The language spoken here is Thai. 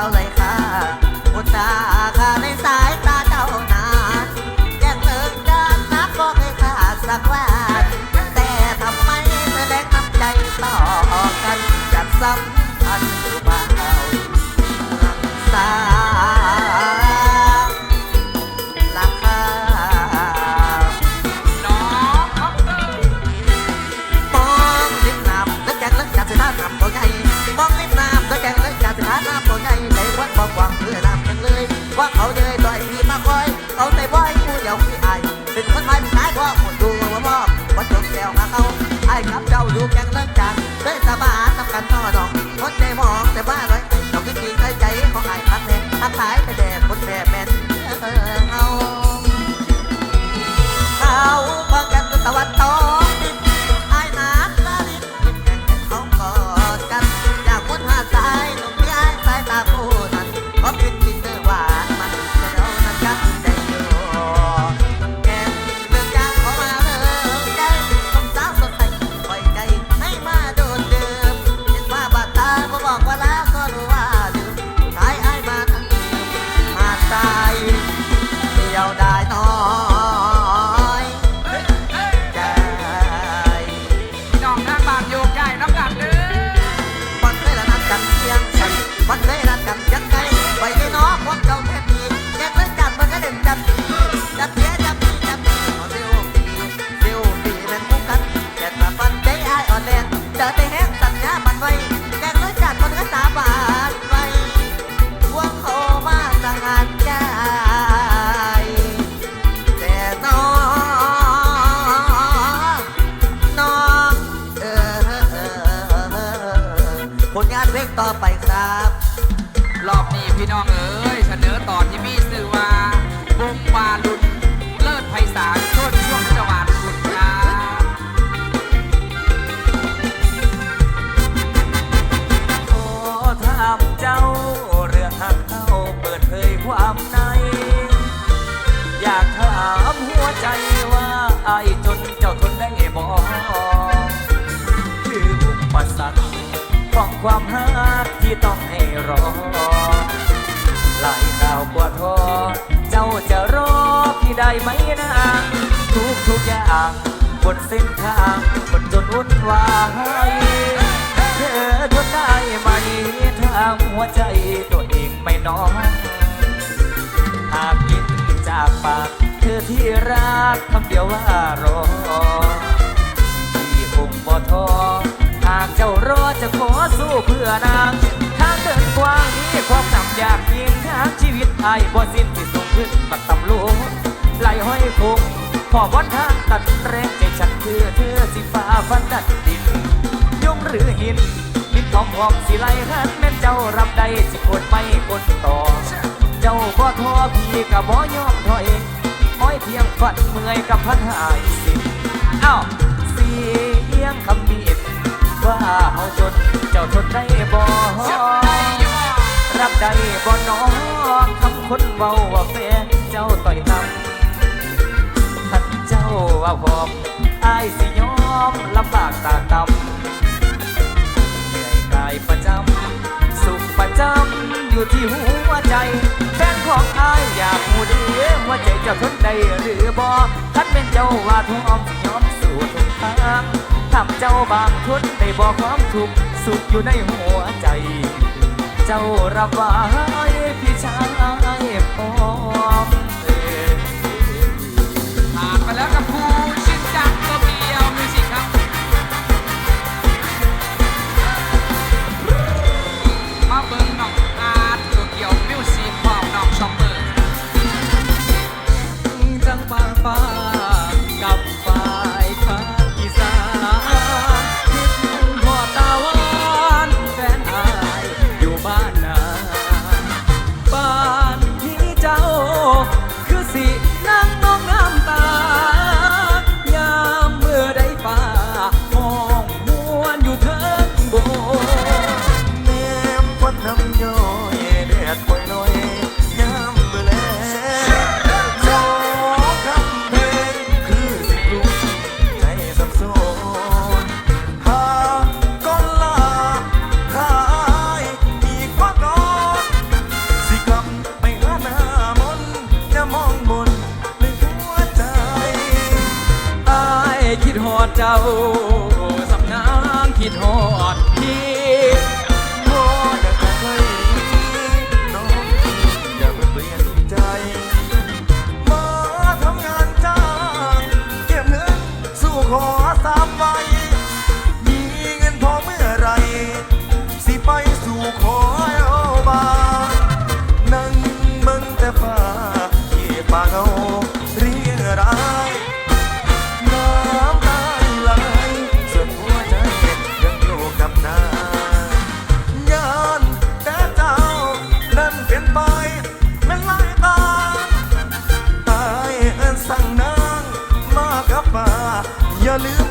เราเลยค่ะอุตตาค่าในสายตาเจ้านานแยกเลิกดันนักก็เคยขาดสักวันแต่ทำไมแสดงน้ำใจต่อกันจากซ้ำ ท่าน้ำตัวใหญ่ในวัดบอกวางเพื่อน้ำกันเลยว่าเขาเดยต่อยพี่มาคอยเขาใส่บ่อยผู้เดียวพี่ไอเป็นคนไม้เป็นนายก็หมดดูว่าบอกว่าจบแล้วหาเขาไอ้กับเจ้าอยู่แกงเลิกจากได้สบายทำกันต่อดอกคนใจมองแต่บ้าไรดอกที่จริงใจใจของไอ้พักแน่พักหายไปแดดคนแบบแมนเออเอาเขาฟังกันตะวันตก อบนี้พี่น้องเอ๋ยเสนอตอนที่มีชื่อว่าวงวาลุนเลิศไพศาลช่วงช่วงจังหวัดสุดครับขอถามเจ้าเรื่องหักเข้าเปิดเผยความใน อยากถามหัวใจว่าไอ้จนเจ้าทนได้บ่ คืออุปสรรคของความหักที่ต้องให้รอ ได้ไหมนะทุกทุกอย่างบนเส้นทางบนจนวุ่นวายเธอทนได้ไหมทางหัวใจตัวเองไม่น้องหากกินจากปากเธอที่รักคำเดียวว่ารอที่คงบ่ท้อหากเจ้ารอจะขอสู้เพื่อนางทางเดินกว้างนี้ความหนำยากยิงทางชีวิตไอ้ายบ่สิ้นที่ส่งขึ้นบักตำลู ไหลห้อยคงขอวันทางตัดแรงใจฉันคือเธอสิฟ้าฟันดัดดินยงหรือหินดินทองหอมสิไหลหันแม่นเจ้ารับได้สิกดไม่กดต่อ เจ้าบ่ท้อพี่กับบ่ยอมถอยอ้อยเพียงฝันเมื่อยกับพันหายสิอ้าเสียงคำมีดว่าเฮาจนเจ้าทนได้บ่รับได้บ่น้องคำคนเว้าว่าแฟนเจ้าต่อยตำท่านเจ้า ว่าพร้อมอายสิยอมลำบากตากตำเหนื่อยกายประจำ สุขประจำ อยู่ที่หัวใจ แฟนของอายอยากหูดีว่าใจเจ้าทนได้หรือบ่ท่านเป็นเจ้าว่าทอมสิยอมสู่ทุกทางทำเจ้าบางทุนได้บอกความทุกข์สุขอยู่ในหัวใจ เจ้ารับไว้ เจ้าสำนักคิดหอดพี่ lose.